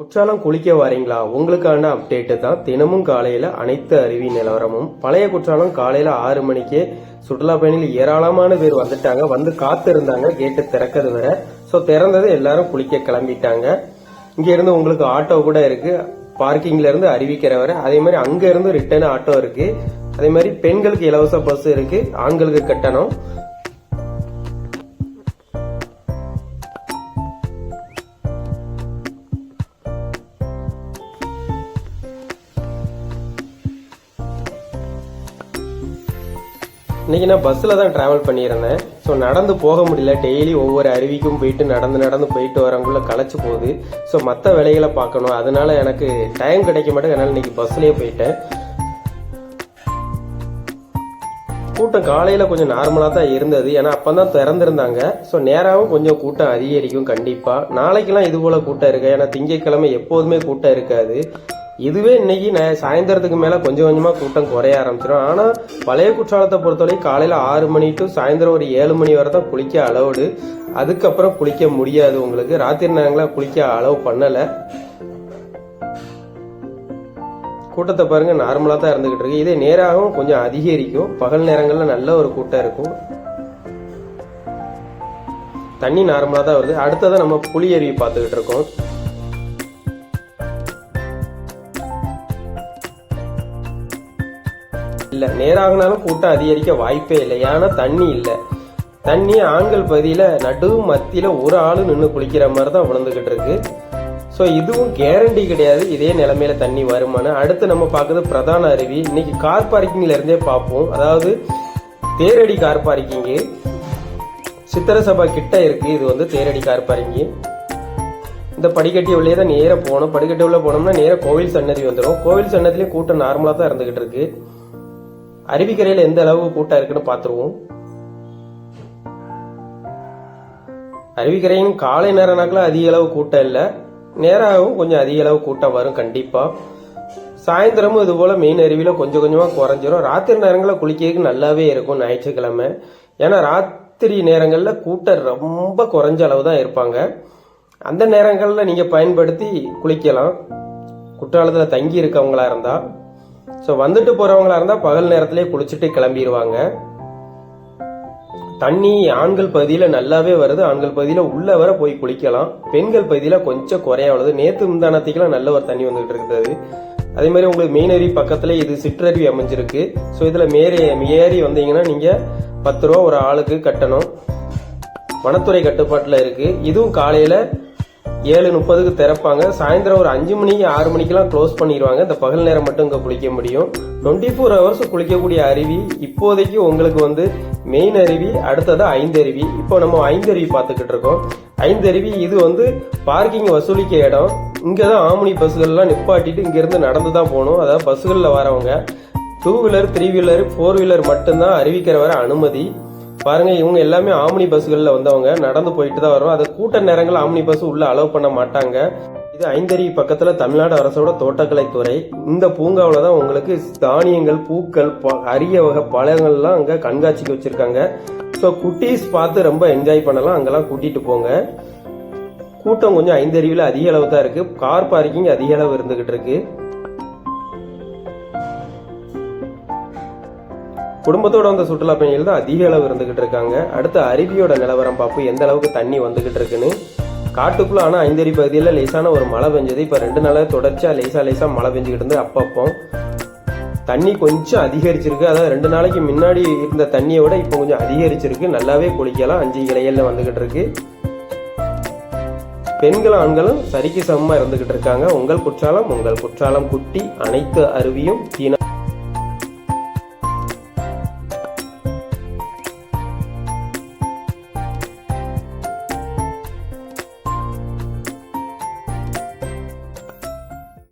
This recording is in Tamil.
குற்றாலம் குளிக்க வரீங்களா? உங்களுக்கான அப்டேட்டு தான் தினமும் காலையில் அனைத்து அருவி நிலவரமும். பழைய குற்றாலம் காலையில் ஆறு மணிக்கே சுற்றுலா பயணிகள் ஏராளமான பேர் வந்துட்டாங்க. வந்து காத்து இருந்தாங்க கேட்டு திறக்கிறது வர. ஸோ திறந்தது எல்லாரும் குளிக்க கிளம்பிட்டாங்க. இங்கேருந்து உங்களுக்கு ஆட்டோ கூட இருக்கு. பார்க்கிங்ல இருந்து அறிவிக்கிற வரை. அதே மாதிரி அங்க இருந்து ரிட்டர்ன் ஆட்டோ இருக்கு. அதே மாதிரி பெண்களுக்கு இலவச பஸ் இருக்கு. ஆண்களுக்கு கட்டணம். இன்னைக்கு நான் பஸ்ஸில் தான் ட்ராவல் பண்ணியிருந்தேன். ஸோ நடந்து போக முடியல. டெய்லி ஒவ்வொரு அருவிக்கும் போயிட்டு நடந்து நடந்து போயிட்டு வரவங்குள்ள களைச்சு போகுது. ஸோ மற்ற வேலைகளை பார்க்கணும். அதனால எனக்கு டைம் கிடைக்க மாட்டேங்க அதனால இன்னைக்கு பஸ்லேயே போயிட்டேன். கூட்டம் காலையில் கொஞ்சம் நார்மலாக தான் இருந்தது. ஏன்னா அப்போ தான் திறந்திருந்தாங்க. ஸோ நேராகவும் கொஞ்சம் கூட்டம் அதிகரிக்கும் கண்டிப்பாக நாளைக்கெல்லாம் இது போல் கூட்டம் இருக்கு ஏன்னா திங்கட்கிழமை எப்போதுமே கூட்டம் இருக்காது. இதுவே இன்னைக்கு சாயந்தரத்துக்கு மேலே கொஞ்சம் கொஞ்சமாக கூட்டம் குறைய ஆரம்பிச்சிடும். ஆனால் பழைய குற்றாலத்தை பொறுத்தவரை காலையில் ஆறு மணி டு சாயந்தரம் ஒரு ஏழு மணி வரை தான் குளிக்க அலவுடு அதுக்கப்புறம் குளிக்க முடியாது உங்களுக்கு. ராத்திரி நேரங்களில் குளிக்க அலோவ் பண்ணலை. கூட்டத்தை பாருங்க நார்மலா தான் இருந்துகிட்டு இருக்கு. இதே நேராகவும் கொஞ்சம் அதிகரிக்கும். பகல் நேரங்கள்ல நல்ல ஒரு கூட்டம் இருக்கும். தண்ணி நார்மலாக தான் வருது. அடுத்ததான் நம்ம புளி அருவி பார்த்துக்கிட்டு இருக்கோம். இல்லை. நேராகினாலும் கூட்டம் அதிகரிக்க வாய்ப்பே இல்லை. ஏன்னா தண்ணி இல்லை. தண்ணி ஆண்கள் பகுதியில் நடு மத்தியில் ஒரு ஆள் நின்று குளிக்கிற மாதிரி தான் விழுந்துக்கிட்டு இருக்கு. ஸோ இதுவும் கேரண்டி கிடையாது. இதே நிலமையில தண்ணி வருமானு. அடுத்து நம்ம பார்க்குறது பிரதான அருவி. இன்னைக்கு கார் பார்க்கிங்ல இருந்தே பார்ப்போம். அதாவது தேரடி கார் பார்க்கிங்கு சித்திரசபா கிட்ட இருக்கு. இது வந்து தேரடி கார் பார்க்கிங்கு இந்த படிக்கட்டி உள்ளே தான் நேராக போகணும். படிக்கட்டி உள்ள போனோம்னா நேராக கோவில் சன்னதி வந்துடும். கோவில் சன்னதிலேயே கூட்டம் நார்மலாக தான் இருந்துகிட்டு இருக்கு. அருவிக்கரையில் எந்த அளவு கூட்டம் இருக்குன்னு பார்த்துருவோம் அருவிக்கரையின் காலை நேர அதிக அளவு கூட்டம் இல்லை. நேராகவும் கொஞ்சம் அதிக அளவு கூட்டம் வரும் கண்டிப்பாக சாயந்தரமும் இதுபோல் மெயின் அருவியில் கொஞ்சம் கொஞ்சமாக குறைஞ்சிரும். ராத்திரி நேரங்களில் குளிக்கிறதுக்கு நல்லாவே இருக்கும் ஞாயிற்றுக்கிழமை. ஏன்னா ராத்திரி நேரங்களில் கூட்டம் ரொம்ப குறைஞ்ச அளவு தான் இருப்பாங்க. அந்த நேரங்களில் நீங்கள் பயன்படுத்தி குளிக்கலாம். குற்றாலத்தில் தங்கி இருக்கவங்களா இருந்தால் ஸோ வந்துட்டு போறவங்களா இருந்தா பகல் நேரத்திலே குளிச்சுட்டு கிளம்பிடுவாங்க தண்ணி ஆண்கள் பகுதியில நல்லாவே வருது. ஆண்கள் பகுதியில உள்ள வர போய் குளிக்கலாம். பெண்கள் பகுதியில கொஞ்சம் குறைய வருது நேத்து முந்தானத்துக்கெல்லாம் நல்ல ஒரு தண்ணி வந்துகிட்டு இருக்குது. அதே மாதிரி உங்களுக்கு மெயின் அருவி பக்கத்துல இது சிற்றருவி அமைஞ்சிருக்கு. ஸோ இதுல மேரி ஏறி வந்தீங்கன்னா நீங்க பத்து ரூபா ஒரு ஆளுக்கு கட்டணும். வனத்துறை கட்டுப்பாட்டுல இருக்கு. இதுவும் காலையில ஏழு முப்பதுக்கு திறப்பாங்க. சாயந்தரம் ஒரு அஞ்சு மணிக்கு ஆறு மணிக்கெல்லாம் க்ளோஸ் பண்ணிடுவாங்க இந்த பகல் நேரம் மட்டும் இங்கே குளிக்க முடியும். டுவெண்ட்டி ஃபோர் ஹவர்ஸ் குளிக்கக்கூடிய அருவி இப்போதைக்கு உங்களுக்கு வந்து மெயின் அருவி அடுத்தது ஐந்தருவி இப்போ நம்ம ஐந்தருவி பார்த்துக்கிட்டு இருக்கோம். ஐந்தருவி இது வந்து பார்க்கிங் வசூலிக்க இடம். இங்கே தான் ஆம்னி பஸ்ஸுகள்லாம் நிப்பாட்டிட்டு இங்கேருந்து நடந்து தான் போகணும். அதாவது பஸ்ஸுகளில் வரவங்க two wheeler three wheeler four wheeler மட்டும்தான் அறிவிக்கிற வர அனுமதி. பாருங்க இவங்க எல்லாமே ஆம்னி பஸ்களில் வந்தவங்க. நடந்து போயிட்டு தான் வரும் அது கூட்ட நேரங்கள் ஆம்னி பஸ் உள்ள அலோவ் பண்ண மாட்டாங்க. இது ஐந்தருவி பக்கத்துல தமிழ்நாடு அரசோட தோட்டக்கலைத்துறை. இந்த பூங்காவில் தான் உங்களுக்கு தானியங்கள் பூக்கள் ப- அரிய வகை பழங்கள்லாம் அங்க கண்காட்சிக்கு வச்சிருக்காங்க. ஸோ குட்டீஸ் பார்த்து ரொம்ப என்ஜாய் பண்ணலாம். அங்கெல்லாம் கூட்டிட்டு போங்க. கூட்டம் கொஞ்சம் ஐந்தருவியில் அதிக அளவு தான் இருக்கு. கார் பார்க்கிங் அதிக அளவு இருந்துகிட்டு இருக்கு. குடும்பத்தோட வந்த சுற்றுலா பயணிகள் தான் அதிக அளவு இருந்துகிட்டு இருக்காங்க. அடுத்து அருவியோட நிலவரம் பார்ப்போம். எந்த அளவுக்கு தண்ணி வந்துகிட்டு இருக்குன்னு. காட்டுக்குள்ள ஆனால் ஐந்தறி பகுதியில் லேசான ஒரு மழை பெஞ்சது. இப்போ ரெண்டு நாளாக தொடர்ச்சியாக லேசா லேசாக மழை பெஞ்சுக்கிட்டு இருந்து அப்பப்போ தண்ணி கொஞ்சம் அதிகரிச்சிருக்கு. அதாவது ரெண்டு நாளைக்கு முன்னாடி இருந்த தண்ணியை விட இப்போ கொஞ்சம் அதிகரிச்சிருக்கு. நல்லாவே குளிக்கலாம். அஞ்சு இலையில வந்துகிட்டு இருக்கு. பெண்களும் ஆண்களும் சரிக்கு சமமாக இருந்துகிட்டு இருக்காங்க. உங்கள் குற்றாலம் உங்கள் குற்றாலம் குட்டி அனைத்து அருவியும் தீன